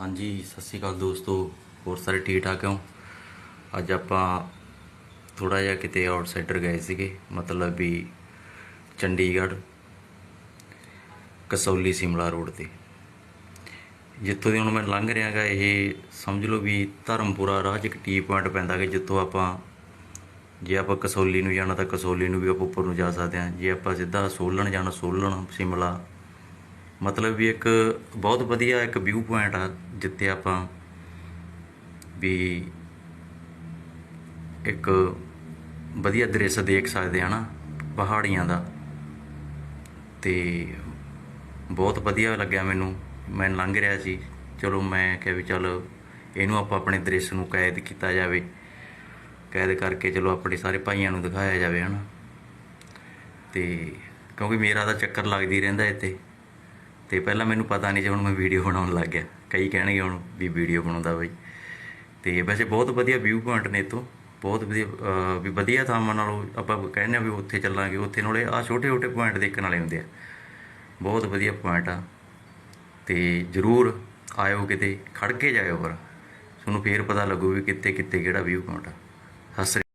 ਹਾਂਜੀ, ਸਤਿ ਸ਼੍ਰੀ ਅਕਾਲ ਦੋਸਤੋ, ਹੋਰ ਸਾਰੇ ਠੀਕ ਠਾਕ ਹੋ? ਅੱਜ ਆਪਾਂ ਥੋੜਾ ਜਿਹਾ ਕਿਤੇ ਆਊਟਸਾਈਡਰ ਗਏ ਸੀਗੇ, ਮਤਲਬ ਵੀ ਚੰਡੀਗੜ੍ਹ ਕਸੌਲੀ ਸਿਮਲਾ ਰੋਡ ਤੇ। ਜਿੱਥੋਂ ਦੀ ਹੁਣ ਮੈਂ ਲੰਘ ਰਿਹਾਗਾ ਇਹ ਸਮਝ ਲਓ ਵੀ ਧਰਮਪੁਰਾ ਰਾਹ 'ਚ ਇੱਕ ਟੀ ਪੁਆਇੰਟ ਪੈਂਦਾ ਕਿ ਜਿੱਥੋਂ ਆਪਾਂ ਜੇ ਆਪਾਂ ਕਸੌਲੀ ਨੂੰ ਜਾਣਾ ਤਾਂ ਕਸੌਲੀ ਨੂੰ ਵੀ ਆਪਾਂ ਉੱਪਰ ਨੂੰ ਜਾ ਸਕਦੇ ਹਾਂ, ਜੇ ਆਪਾਂ ਸਿੱਧਾ ਸੋਲਣ ਜਾਣਾ, ਸੋਲਣ ਸਿਮਲਾ ਮਤਲਬ ਵੀ ਇੱਕ ਬਹੁਤ ਵਧੀਆ ਇੱਕ ਵਿਊ ਪੁਆਇੰਟ ਆ ਜਿੱਥੇ ਆਪਾਂ ਵੀ ਇੱਕ ਵਧੀਆ ਦ੍ਰਿਸ਼ ਦੇਖ ਸਕਦੇ ਆ ਨਾ ਪਹਾੜੀਆਂ ਦਾ। ਤੇ ਬਹੁਤ ਵਧੀਆ ਲੱਗਿਆ ਮੈਨੂੰ, ਮੈਂ ਲੰਘ ਰਿਹਾ ਸੀ। ਚਲੋ ਮੈਂ ਕਿਹਾ ਵੀ ਚੱਲ ਇਹਨੂੰ ਆਪਾਂ ਆਪਣੇ ਦ੍ਰਿਸ਼ ਨੂੰ ਕੈਦ ਕੀਤਾ ਜਾਵੇ। ਕੈਦ ਕਰਕੇ ਚਲੋ ਆਪਣੇ ਸਾਰੇ ਭਾਈਆਂ ਨੂੰ ਦਿਖਾਇਆ ਜਾਵੇ, ਹਨਾ। ਤੇ ਕਿਉਂਕਿ ਮੇਰਾ ਤਾਂ ਚੱਕਰ ਲੱਗਦੀ ਰਹਿੰਦਾ ਇੱਥੇ। ਤੇ ਪਹਿਲਾਂ ਮੈਨੂੰ ਪਤਾ ਨਹੀਂ ਸੀ ਹੁਣ ਮੈਂ ਵੀਡੀਓ ਬਣਾਉਣ ਲੱਗ ਗਿਆ। ਕਈ ਕਹਿਣਗੇ ਹੁਣ ਵੀ ਵੀਡੀਓ ਬਣਾਉਂਦਾ ਬਈ। ਤੇ ਵੈਸੇ ਬਹੁਤ ਵਧੀਆ ਵਿਊ ਪੁਆਇੰਟ ਨੇ ਇਤੋਂ ਬਹੁਤ ਵਧੀਆ ਵੀ ਵਧੀਆ ਥਾਵਾਂ ਨਾਲੋਂ ਆਪਾਂ ਕਹਿੰਦੇ ਆ ਵੀ ਉੱਥੇ ਚੱਲਾਂਗੇ। ਉੱਥੇ ਨਾਲੇ ਆ ਛੋਟੇ ਛੋਟੇ ਪੁਆਇੰਟ ਦੇਖਣ ਵਾਲੇ ਹੁੰਦੇ ਆ। ਬਹੁਤ ਵਧੀਆ ਪੁਆਇੰਟ ਆ। ਤੇ ਜਰੂਰ ਆਇਓ ਕਿਤੇ ਖੜ ਕੇ ਜਾਇਓ ਪਰ। ਤੁਹਾਨੂੰ ਫੇਰ ਪਤਾ ਲੱਗੂ ਵੀ ਕਿੱਥੇ ਕਿੱਥੇ ਕਿਹੜਾ ਵਿਊ ਪੁਆਇੰਟ ਆ। ਸਤਿ ਸ੍ਰੀ